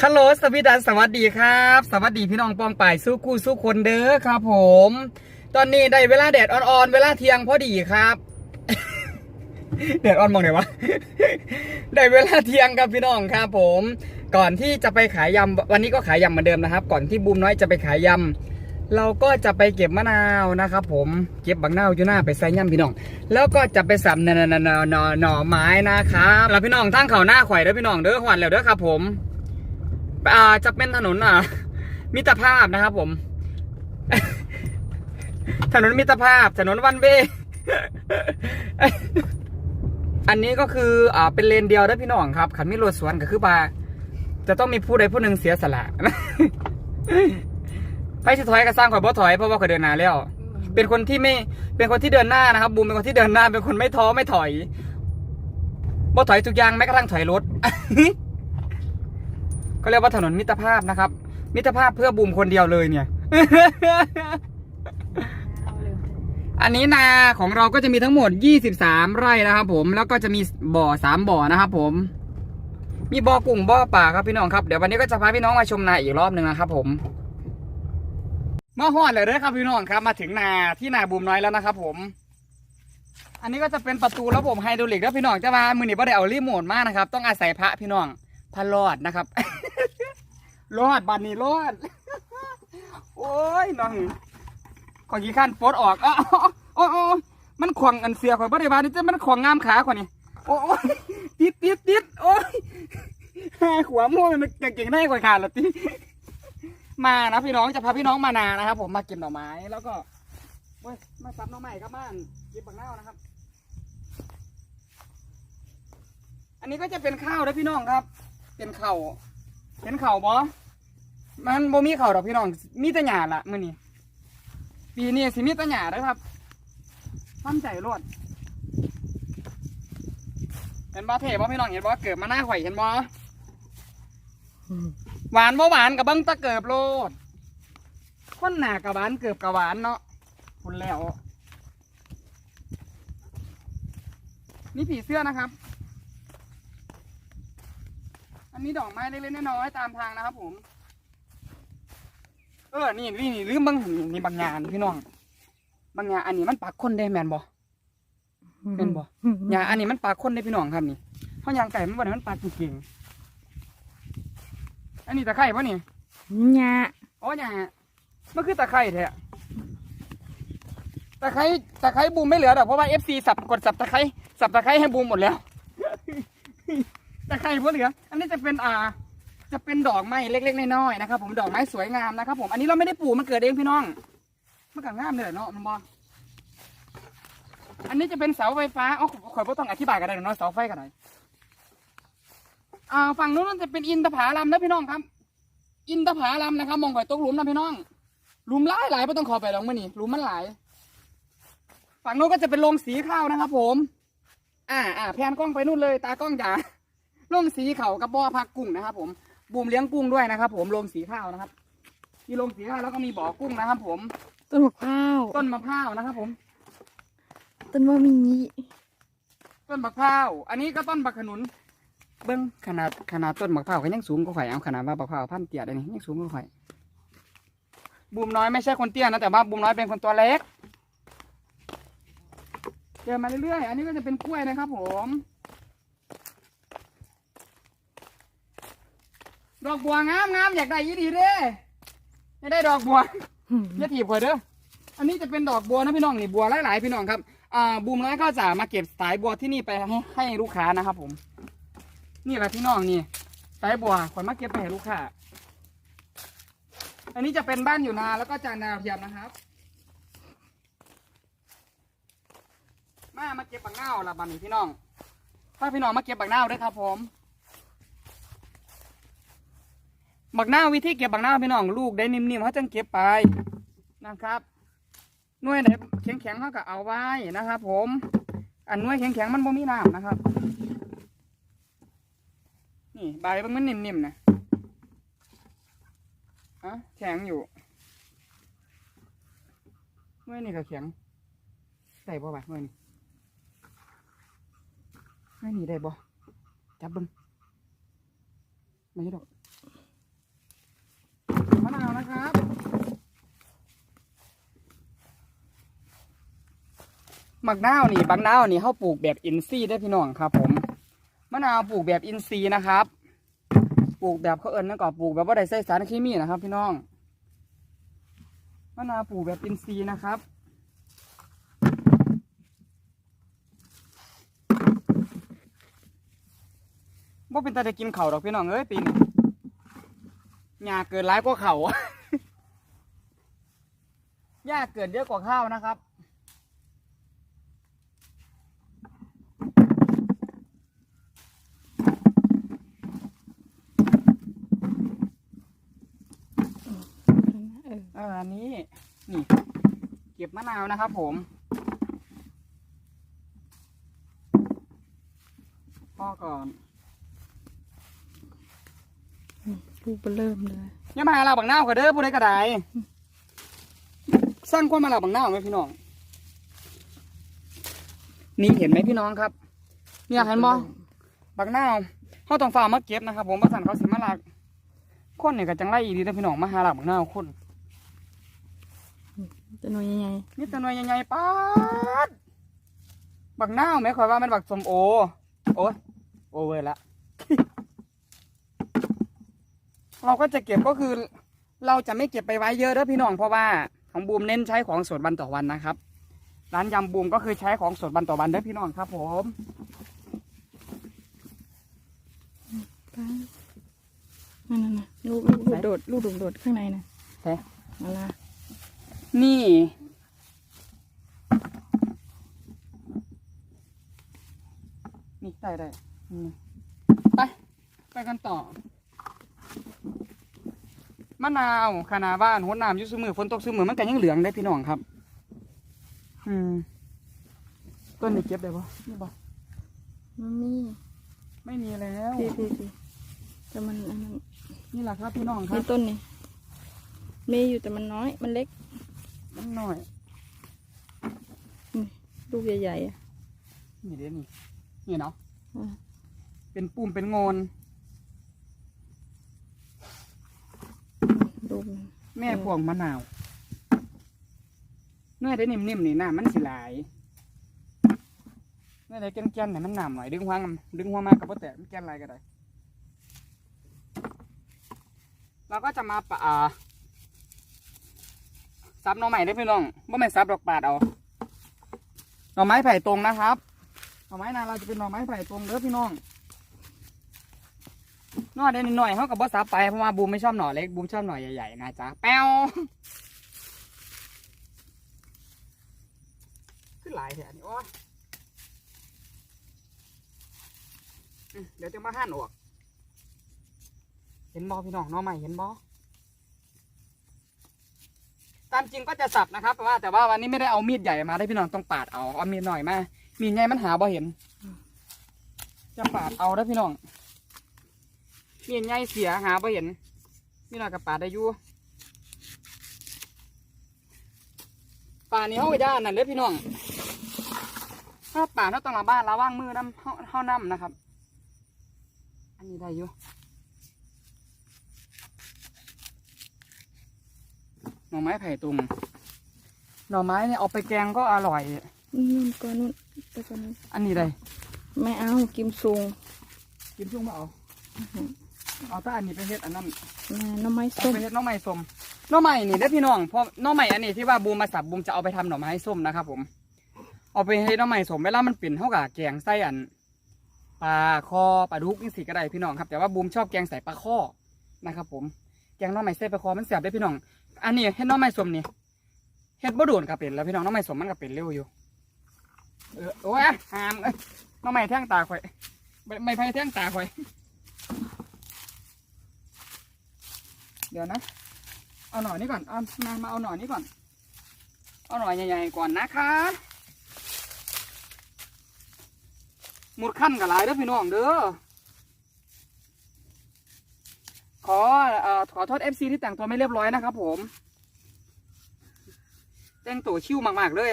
คัลโหลสวีดันสวัสดีครับ สวัสดีพี่น้องปองป่ายสู้กู้สู้คนเด้อครับผม ตอนนี้ได้เวลาแดดอ่อนๆ เวลาเที่ยงพอดีครับ แดดอ่อนมองไหนวะ ได้เวลาเที่ยงครับพี่น้องครับผม ก่อนที่จะไปขายยำวันนี้ก็ขายยำเหมือนเดิมนะครับ ก่อนที่บูมน้อยจะไปขายยำเราก็จะไปเก็บมะนาวนะครับผมเก็บบักนาวอยู่หน้าไปใส่ย่ำพี่น้อง แล้วก็จะไปสับหน่อหน่อหน่อหน่อหน่ไม้นะครับแล้วพี่น้องทั้งเขาหน้าข่อยเด้อพี่น้องเด้อหวันแล้วเด้อครับผม อ่าจะเป็นถนนอ่ามิตรภาพนะครับผม ถนนมิตรภาพ ถนนวันเวอันนี้ก็คืออ่าเป็นเลนเดียวได้พี่น้องครับขันมีรสวนก็คือบาจะต้องมีผู้ใดผู้หนึ่งเสียสละไปสิถอยก็สร้างข่อยบ่ถอยเพราะว่าข่อยเดินหน้าแล้ว เป็นคนที่ไม่ เป็นคนที่เดินหน้านะครับบูมเป็นคนที่เดินหน้า เป็นคนไม่ท้อไม่ถอยบ่ถอยทุกอย่างแม้กระทั่งถอยรถ ก็เรียกว่าถนนมิตรภาพนะครับ มิตรภาพเพื่อบูมคนเดียวเลยเนี่ย อันนี้นาของเราก็จะมีทั้งหมด 23 ไร่นะครับผมแล้วก็จะมีบ่อ 3 บ่อนะครับผม มีบ่อกุ้งบ่อป่าครับพี่น้องครับเดี๋ยววันนี้ก็จะพาพี่น้องมาชมนาอีกรอบหนึ่งนะครับผมมาฮอดเลยเด้อครับพี่น้องครับมาถึงนาที่นาบูมน้อยแล้วนะครับผม อันนี้ก็จะเป็นประตูระบบไฮดรอลิกแล้วพี่น้องจะมามือหนีบ่ได้เอารีโมทมากนะครับ ต้องอาศัยพระพี่น้อง พระรอดนะครับ รอดบันนี้รอด โอ้ยน้องขอกี่ขั้นปลดออกอ๋ออ๋ออ๋อมันขวางอันเสียข่อยบ่ได้บานี่จะมันขวางงามขาข่อยนี่โอ้ยติดติดติดโอ้ยห่ขวาม่วงมันเก่งได้ข่อยขาดละติมานะพี่น้องจะพาพี่น้องมานานะครับ ผมมาเก็บหน่อไม้แล้วก็เว้ยมาซับหน่อไม้ครับบ้านเก็บบักนาวนะครับ อันนี้ก็จะเป็นข้าวนะพี่น้องครับ เป็นเข่าเห็นเข่าบอมันบ่มีเข่าดอกพี่น้อง มีแต่หญ้าละมื้อนี้ปีนี้สิมีแต่หญ้าเด้อครับมั่นใจรวดเห็นบ่เท่บ่พี่น้องเห็นบ่เกิดมาหน้าข่อยเห็นบ่หวานบ่หวานกับเบิ้งตะเกิบโลดคนหนากับหวานเกิบกับหวานเนาะคุณแล้ว นี่ผีเสื้อนะครับ อันนี้ดอกไม้เล็กๆน้อยๆตามทางนะครับผม เออ นี่นี่นี่ลืมบางนี่นี่บางงานพี่น้อง บางงานอันนี้มันปากคนได้แมนบ่เป็นบ่ยาอันนี้มันปากคนได้พี่น้องครับนี่เพราะยางไก่มันบ่ได้มันปากเก่งๆอันนี้ตะไคร่ปะนี่หญ้าอ๋อยามันคือตะไคร่แท้ตะไคร่ตะไคร่บูมไม่เหลือดอกเพราะว่า FC สับกดสับตะไคร่สับตะไคร่ให้บูมหมดแล้ว ตะไคร่บ่เหลืออันนี้จะเป็นอ่า จะเป็นดอกไม้เล็กๆน้อยๆนะครับ ผมดอกไม้สวยงามนะครับ ผมอันนี้เราไม่ได้ปลูกมันเกิดเองพี่น้องมันก็งามเลยเนาะมันบออันนี้จะเป็นเสาไฟฟ้าอ๋อข่อยบ่ต้องอธิบายกันได้หรอกเนาะเสาไฟกันหน่อยอ่าฝั่งนู้นจะเป็นอินทผาลัมนะพี่น้องครับ อินทผาลัมนะครับมองข่อยตกหลุมนะพี่น้องหลุมหลายหลายไม่ต้องขอไปหรอกมื่อนี่หลุมมันหลาย ฝั่งนู้นก็จะเป็นโรงสีข้าวนะครับ ผม อ่าอ่าแพนกล้องไปนู่นเลย ตากล้องจ๋า โรงสีเขากับบ่อพักกุ้งนะครับ ผมบูมเลี้ยงกุ้งด้วยนะครับ ผมโรงสีข้าวนะครับ มีโรงสีข้าวแล้วก็มีบ่อกุ้งนะครับ ผม ต้นมะพร้าวต้นมะพร้าวนะครับ ผม ต้นมะมีต้นมะพร้าวอันนี้ก็ต้นบักขนุน เบิ้งขนาดขนาดต้นมะพร้าวก็ยังสูงกว่าข่อยเอาขนาดว่ามะพร้าวพันธุ์เตี้ยได้นี่ยังสูงกว่าข่อยบูมน้อยไม่ใช่คนเตี้ยนะแต่ว่าบูมน้อยเป็นคนตัวเล็กเดินมาเรื่อยๆอันนี้ก็จะเป็นกล้วยนะครับ ผม ดอกบัวงามงามอยากได้ยี่ดีเด้อยากได้ดอกบัวอย่าถีบข่อยเด้ออันนี้จะเป็นดอกบัวนะพี่น้องนี่บัวหลายๆพี่น้องครับอ่าบูมน้อยก็จะมาเก็บสายบัวที่นี่ไปให้ให้ลูกค้านะครับผม นี่แหละพี่น้องนี่สายบัวข่อยมาเก็บไปให้ลูกค้าอันนี้จะเป็นบ้านอยู่นาแล้วก็จานดาวเทียมนะครับมามาเก็บบักนาวละบันนี้พี่น้อง ถ้าพี่น้องมาเก็บบักนาวด้วยครับผม บักนาวิธีเก็บบักนาพี่น้องลูกได้นิ่มๆเขาจังเก็บไปนะครับหน่วยไหนแข็งๆเขาก็เอาไว้นะครับ ผม อันหน่วยแข็งๆมันบ่มีน้ำนะครับ นี่ใบมันนิ่มๆนะอะแข็งอยู่หน่วยนี่ก็แข็งใส่บ่บ่หน่วยนี่หน่วยนี่ได้บ่จับบึงไม่ใช่ดอก มะนาวนะครับมักนาวนี่บักนาวนี่เขาปลูกแบบอินซีได้พี่น้องครับ ผมมะนาวปลูกแบบอินซีนะครับ ปลูกแบบเขาเอิญนั่นก่อนปลูกแบบว่าได้ใส่สารเคมีนะครับ พี่น้องมะนาวปลูกแบบอินซีนะครับว่าเป็นตาเด็กกินเข่าดอกพี่น้องเอ้ยปีนี้ หญ้าเกิดร้ายกว่าเขาหญ้าเกิดเยอะกว่าข้าวนะครับ เอออันนี้ นี่ เก็บมะนาวนะครับผม พ่อก่อน ลูกเบอเริ่มเลยอย่ามาหาเราบังนาวก็เด้อผู้ใดก็ได้สร้างคนมาเราบังนาวไหมพี่น้อง นี่เห็นไหมพี่น้องครับ เนี่ยเห็นบ่บักนาวเขาต้องฝ่ามาเก็บนะครับ ผมประสันเขาสิมาลักคนเนี่ยก็จังไรอีดีนะพี่น้องมาหาหลักบักนาวคนจะหน่วยใหญ่นี่ตัวหน่วยใหญ่ๆป๊าดบักนาวไหมคอยว่ามันบักสมโอ โอ้ยโอเวอร์ละ เราก็จะเก็บก็คือ เราจะไม่เก็บไปไว้เยอะเด้อพี่น้องเพราะว่าของบูมเน้นใช้ของสดวันต่อวันนะครับ ร้านยำบูมก็คือใช้ของสดวันต่อวันเด้อพี่น้องครับผมๆป้านั่นน่ะนะลูกลูกลูกโดดลูกโดดโดดข้างในนะแท้เอาละนี่นี่ได้ได้อืมไปไปกันต่อ มะนาวคานาบ้านหัวน้ำอยุสมือฝนตกซื้อมือมันก็ยังเหลืองได้พี่น้องครับ อืมต้นนี้เก็บได้ปะนี่ปะมันมีไม่มีแล้วพี่พี่พี่แต่มันอันนั้นนี่แหละครับพี่น้องครัมีบต้นนี่มีอยู่แต่มันน้อยมันเล็กมันหน่อยนี่ลูกใหญ่ๆอะนี่เดี๋ยวนี่นี่เนาะ อะเป็นปุ่มเป็นงอน ลูกมันแม่พวงมะนาวเนื้อได้นิ่มๆนี่น้ำมันสิหลายเนื้อได้แก่นๆนี่มันหนามหน่อยดึงหัวดึงหัวมากกับว่าแต่แก่นอะไรก็ได้เราก็จะมาปะซับหน่อใหม่ได้พี่น้องว่าไม่ซับดอกปาดเอาหน่อไม้ไผ่ตรงนะครับหน่อไม้นาเราจะเป็นหน่อไม้ไผ่ตรงเด้อพี่น้อง น่อได้นิดหน่อยเขากับว่าซับไปเพราะว่าบูมไม่ชอบหน่อเล็กบูมชอบหน่อใหญ่ๆนะจ๊ะแป้วขึ้นหลายแถวนี่โอ้ยเดี๋ยวจะมาหั่นออก เห็นบอพี่น้องน้องใหม่เห็นบอตามจริงก็จะสับนะครับแต่ว่าแต่ว่าวันนี้ไม่ได้เอามีดใหญ่มาได้พี่น้องต้องปาดเอาเอามีดหน่อยมามีดใหญ่มันหาบ่เห็น จะปาดเอาได้พี่น้อง มีดใหญ่เสียหาบ่เห็นพี่น้องกับปาดได้อยู่ปาดนี้เขาไปด้านนั่นเลยพี่น้องถ้าปาดเขาต้องระบ้านระว่างมือน้ำเขาเขาน้ำนะครับ อันนี้ได้อยู่หน่อไม้ไผ่ตุงหน่อไม้เนี่ยเอาไปแกงก็อร่อยนู่นก็นู่นไปก่อนนู้นอันนี้ได้ไม่เอากิมซุงกินชุ่มมาเอา เอาแต่อันนี้ไปเฮ็ดอันนั้นนะหน้ำไม้เอาส้มไปเฮ็ดหน้องไม้ส้มหน้องไม้นี่ได้อพี่น้องเพราะหน้องไม้อันนี้ที่ว่าบูมมาสับบูมจะเอาไปทำหน่อไม้ส้มนะครับผม เอาไปให้หน้องไม้ส้มเวลามันปิ่นเท่ากับแกงไส้อันปลาคอปลาดุกนี่สิก็ได้พี่น้องครับ แต่ว่าบูมชอบแกงใส่ปลาข้อนะครับ ผมแกงหน้องไม้ใส่ปลาคอมันแซ่บได้อพี่น้อง อันนี้เฮ็ดหน้องไม้ส้มนี่เฮ็ดบ่โดนกับเป็นแล้วพี่น้องหน้องไม้ส้มมันก็เป็นเร็วอยู่เออโอ้ยหามเอ้ยหน้องไม้แท่งตาข่อยไม่ไม่ไพ่แท่งตาข่อย เดี๋ยวนะ เอาหน่อยนี้ก่อนเอามามาเอาหน่อยนี้ก่อน เอาหน่อยใหญ่ๆก่อนนะคะหมดขั้นกับลายเด้อพี่น้องเด้อ ขอเอ่อขอโทษเอฟซีที่แต่งตัวไม่เรียบร้อยนะครับผม แต่งตัวชิวมากๆเลย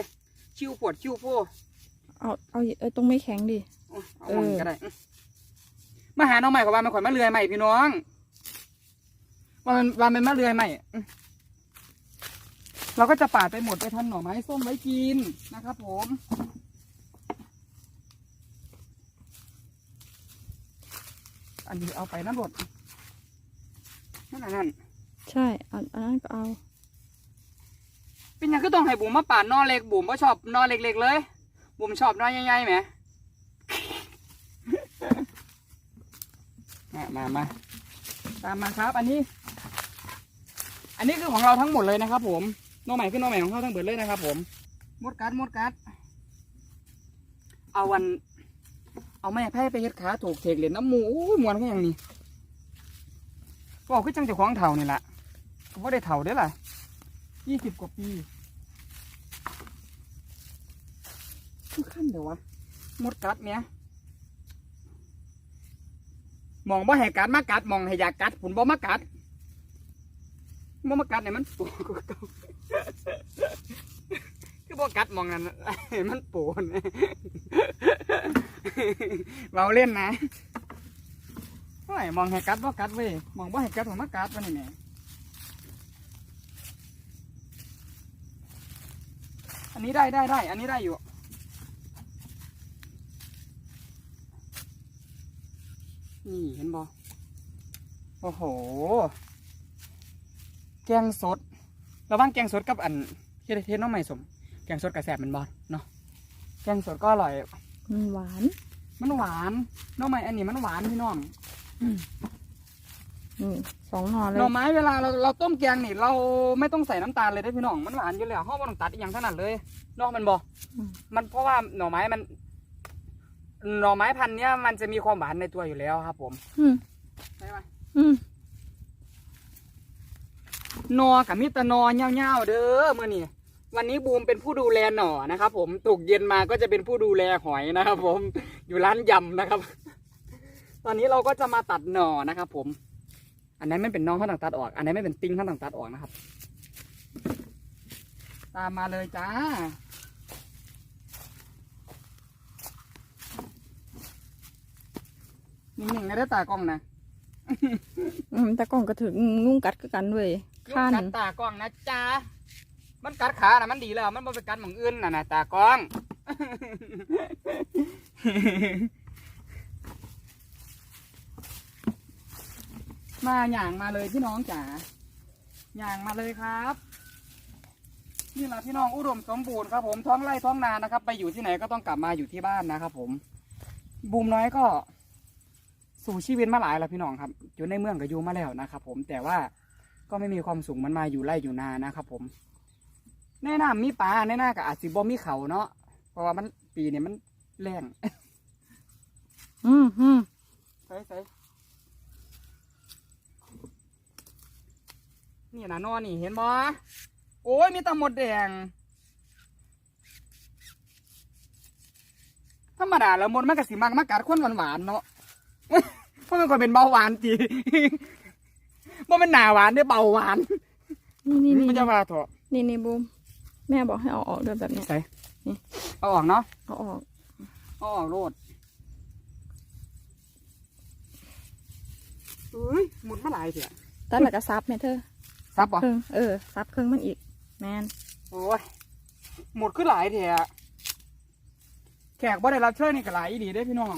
ชิวปวดชิวโฟเอาเอาเออตรงไม่แข็งดิ เอาเอาหมดก็ได้อื้อมาหาน้องใหม่ขอว่ามันข่อยมาเรือยใหม่พี่น้อง วันมันเป็นมะเรือยไหมอืเราก็จะปาดไปหมดไปทำหน่อไม้ส้มไว้กินนะครับผมอันนี้เอาไปน้ะบดนั่นน่ะนั่นใช่อันนั้นก็เอา เป็นยังก็ต้องให้บุ๋มมาปาดนอเล็กบุ๋มก็ชอบนอเล็กๆเลย บุ๋มชอบนอใหญ่ๆไหม มามามาตามมาครับ อันนี้ อันนี้คือของเราทั้งหมดเลยนะครับ ผมนอใหม่ขึ้นนอใหม่ของเขาทั้งหมดเลยนะครับ ผมมดกัดมดกัดเอาวัน เอาแม่แพ้ไปเฮ็ดขาถูกเทกเหรียญน้ำหมูอู้ยมวนแค่อย่างนี้บอกคือจังจะคล้าของเถ่านี่แหละผมว่าได้เถ่าได้ล่ะยี่สิบกว่าปีคือขั้นเดี๋ยววะมดกัดเนี้ยมองบ่ให้กัดมากัดมองให้อยากกัดผุนบ่มากัด บ่มากัดเนี่ยมันปูกว่าเก่าคือบ่กัดมองนั่นให้มันปูนเราเล่นนะโอ้ยมองให้กัดบ่กัดเว้ยมองบ่ให้กัดผมมากัดวะนี่แหม่อันนี้ได้ได้ได้ อันนี้ได้อยู่นี่เห็นบ่โอ้โห แกงสด ระหว่างแกงสดกับอันเฮ็ดเฮ็ดน้องใหม่สม แกงสดกระแสบมันบอเนาะ แกงสดก็อร่อย มันหวาน มันหวานหน้องใหม่อันนี้มันหวานพี่น้องอืมนี่สองหน่อเลหยน่อไม้เวลาเราเราต้มแกงนี่ เราไม่ต้องใส่น้ำตาลเลยได้อพี่น้อง มันหวานอยู่แล้วห้องมันต้องตัดอีกอย่างถนัดเลยเนอกมันบออืมมันเพราะว่าหน่อไม้มัน หน่อไม้พันธุ์เนี้ยมันจะมีความหวานในตัวอยู่แล้วครับ ผม อืมใช่ไหมอืมห นอกับมิตรนอเง่าๆเด้อเมื่อนี่วันนี้บูมเป็นผู้ดูแลหน่อนะครับ ผมตกเย็นมาก็จะเป็นผู้ดูแลหอยนะครับ ผมอยู่ร้านยำนะครับ ตอนนี้เราก็จะมาตัดหน่อนะครับ ผม อันนั้นไม่เป็นน้องเขาต่างตัดออก อันนั้นไม่เป็นติ้งเขาต่างตัดออกนะครับ ตามมาเลยจ้านิ่งๆนะได้อตากล้องนะต่กล่องก็ถึงนุ่งกัดคือกันด้วย ลูกขั้นกัดตากล้องนะจ้ามันกัดขานะมันดีแล้ว มันบ่ไปกัดหมองอื่นน่ะนะตากล้อง มาอย่างมาเลยพี่น้องจ๋าอย่างมาเลยครับ นี่แหละพี่น้องอุดมสมบูรณ์ครับผมท้องไร่ท้องนานะครับ ไปอยู่ที่ไหนก็ต้องกลับมาอยู่ที่บ้านนะครับผม บูมน้อยก็ สู่ชีวิตมาหลายแล้วพี่น้องครับ อยู่ในเมืองก็อยู่มาแล้วนะครับผมแต่ว่า ก็ไม่มีความสูงมันมาอยู่ไร่อยู่นานะครับผมแน่น้ามีปลาแน่น้ากับอาจสิบ่มีเขาเนาะเพราะว่ามันปีนี้มันแรงอืมอืมใส่ใส่นี่นะนอนนี่เห็นบ่โอ้ยมีแตะหมดแดงธรรมดาแล้วมดมันก็สิมักมากัดคนหวานๆเนาะเพราะมันคนเป็นเบาหวานจี ว่ามันหนาหวานได้อเบาหวาน นี่นี่นี่มันจะมาเถอะนี่นี่บูมแม่บอกให้เอาออกด้วยแบบเนี้ยใส่นี่เอาออกเนาะเอาออกเอาออกโลดเอ้ยหมุนมาหลายเถอะตัดแล้วก็ซับแม่เธอซับป่ะเครื่องเออซับเครื่องมันอีก แมนโอ้ยหมดขึ้นหลายเถอะแขกบ่ได้รับเชิญนี่ก็หลายอีดีได้อพี่น้อง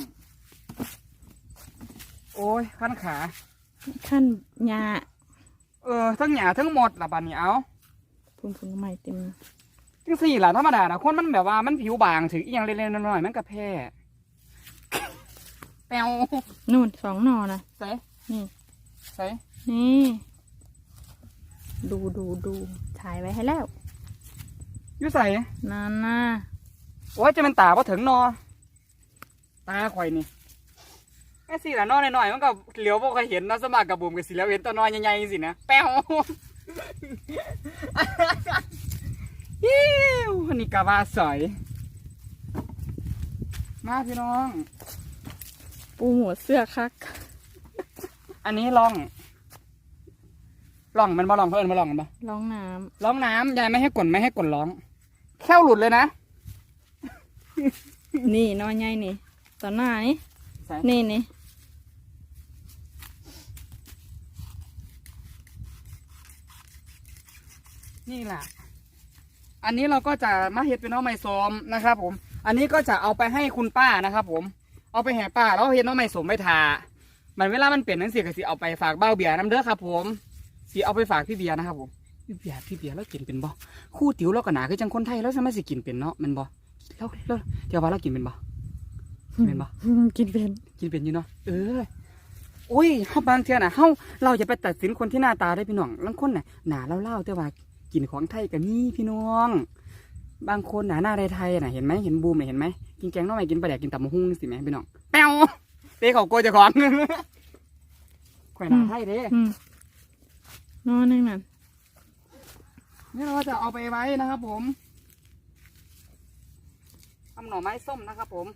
โอ้ยขั้นขา ขั้นหญ้าเออทั้งหยาทั้งหมดละบัดนี้เอาพุ่นพุ่นใหม่เต็มจังสี่ล่ะธรรมดานะคนมันแบบว่ามันผิวบางถึงอีหยังเล็กๆน้อยๆมันก็แพ้ แปวนู่นสองหน่อนะใส่นี่ใส่นี่ดูดูดูถ่ายไว้ให้แล้วอยู่ใส่นั่นนะโอ้ยจะเป็นตาพอถึงนอ ตาข่อยนี่ แม่สี่ละนอหน่อยๆมันก็เหลียวบ่เคยเห็นเนาะสมัครกับบุ๋มกับสิแล้วเห็นตัวนอใหญ่ๆสินะแป้วฮิวนี่กะว่าสอยมาพี่น้อง ปูหมวดเสื้อคัก อันนี้ล่องล่องมันมาล่องเพิ่นมาล่องกันปะร้องน้ร้องน้ำยายไม่ให้กดไม่ให้กดร้อง แค่วหลุดเลยนะำนี่นอนใหญ่นี่ตอนหน้านี่ ใส่ นี่นี่ นี่แหละอันนี้เราก็จะมาเห็ดเป็นน้องไม้ส้มนะครับผม อันนี้ก็จะเอาไปให้คุณป้านะครับผม เอาไปแห่ป้าแล้วเห็ดน้องไม้ส้มไปทามันเวลามันเปลี่ยนหนังสือก็สิเอาไปฝากเบ้าเบียร์น้ำเด้อครับ ผมสิเอาไปฝากพี่เบียร์นะครับผมพี่เบียร์พี่เบียร์แล้วกินเป็นบ่คู่ติ๋วเราก็หนาคือจังคนไทยแล้วสามารถสิกินเป็นเนาะแมันบ่แล้วแล้วเดี๋ยวว่าเรากินเป็นบ่เป็นบ่กินเป็นกินเป็นอยู่เนาะเอออุ้ยเฮาบางเทื่อน่ะเฮาเราจะไปตัดสินคนที่หน้าตาได้พี่น้องบางคนน่ะหน้าเล่าๆแต่ว่า กินของไทยก็มีพี่น้อง บางคนหน้าหน้าไทยๆน่ะเห็นไหมเห็นบูมน่ะเห็นไหมกินแกงหน้องใหม่กินปลาแดกกินตับมะฮุ่งสิแม่พี่น้องแป้วเตะเขาโกยเจ้าของข่อยหน้าไทยเด้อืมนอนนึงนั่นนี่เราจะเอาไปไว้นะครับ ผมทำหน่อไม้ส้มนะครับ ผม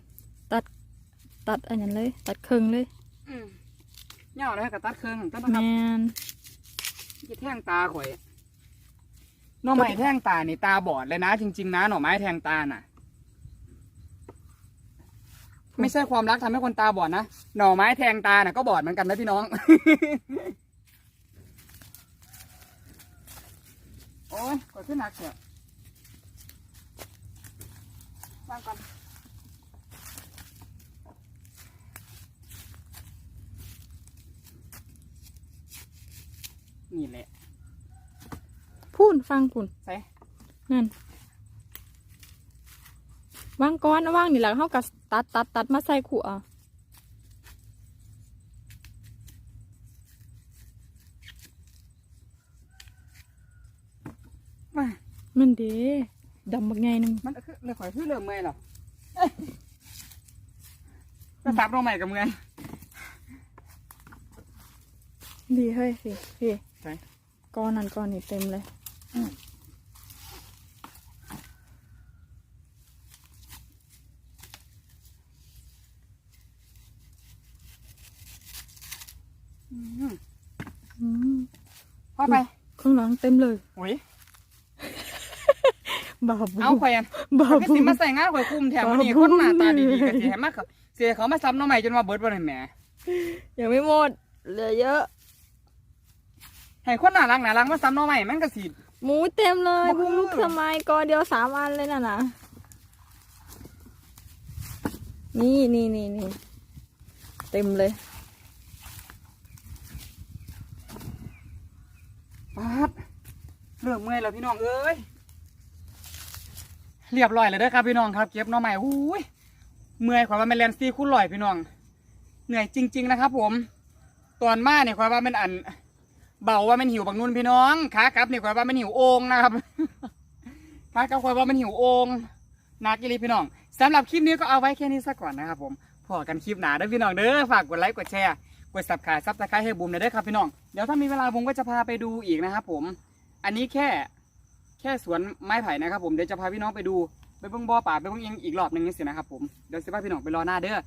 ตัดอันนั้นเลย ตัดครึ่งเลยอืมเหย่าเลยกับตัดเครื่องต้นแมนะครับนที่แท่งตาข่อย หน่อไม้แทงตานี่ตาบอดเลยนะ จริง ๆ นะหน่อไม้แทงตาน่ะ ไม่ใช่ความรักทำให้คนตาบอดนะหน่อไม้แทงตาน่ะก็บอดเหมือนกันนะพี่น้อง โอ้ยกดขึ้นหนักเถอะวางก่อนนี่แหละ นฟังพูนใส่นั่นวางก้อนวางนี่แหละเขากับตัดตัดตัดมาใส่ขู่อะมามันเด้ดำบักไงหนึงมันคือเลยข่อยคือเริ่มเมื่อยหรอเอ้ยจะสับลงใหม่กับเมื่อยดีเฮ้ยพี่พี่ใช่ก้อนนั่นก้อนนี่เต็มเลยอืมอืม พ่อไปข้างหลังเต็มเลยโอ้ยบาบูเอาข่อยอันบาข่อยก็บูสิมาใส่งานข่อยคุมแถมวันนี้บ้าคนหน้าตาบุญดีๆก็สิให้มาเขาเสียเขามาซ้ำน้องใหม่จนว่าเบิร์ดบ่ได้แหมยังไม่หมดเหลือเยอะให้คนน่ารักน่ารักมาซ้ำน้องใหม่มันก็สิ หมูเต็มเลยบ้าบุ้งลูกสมัยกอเดียวสามอันเลยน่ะนะนี่นี่นี่นี่เต็มเลยปาดเริ่มเมื่อยแล้วพี่น้องเอ้ยเรียบร้อยแล้วเด้อครับพี่น้องครับเก็บน้องใหม่อุ้ยเมื่อยขอยว่าแม่นแลนซี่คุณลอยพี่น้อง เหนื่อยจริง ๆ นะครับผม ตอนมาเนี่ยขอยว่ามันอัน เบาว่ามันหิวบางนุ่นพี่น้องขากลับเนี่ยขอยว่ามันหิวโองนะครับขากลับขอยว่ามันหิวโองนักกิริพี่น้องสำหรับคลิปนี้ก็เอาไว้แค่นี้ซะก่อนนะครับผมพอกันคลิปหนาเด้อพี่น้องเด้อฝากกดไลค์กดแชร์กดซับสไครต์ซับสไครต์ให้บูมเด้อครับพี่น้องเดี๋ยวถ้ามีเวลาผมก็จะพาไปดูอีกนะครับผม อันนี้แค่แค่สวนไม้ไผ่นะครับผมเดี๋ยวจะพาพี่น้องไปดูไปเบิ่งบ่อป่าไปเบิ่งเองอีกรอบหนึ่งนี่สินะครับผมเดี๋ยวสิพาพี่น้องไปรอหน้าเด้อ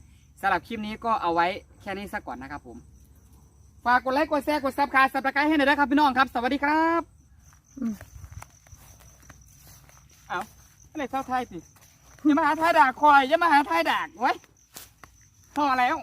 สำหรับคลิปนี้ก็เอาไว้แค่นี้ซะก่อนนะครับผม ฝากกดไลค์กดแชร์กดซับสไครต์ซับสไครต์ให้หน่อยนะครับพี่น้องครับ สวัสดีครับอืมเอาอะไรเศร้าไทยสิอย่ามาหาทายดากคอยอย่ามาหาทายดากไว้พอแล้ว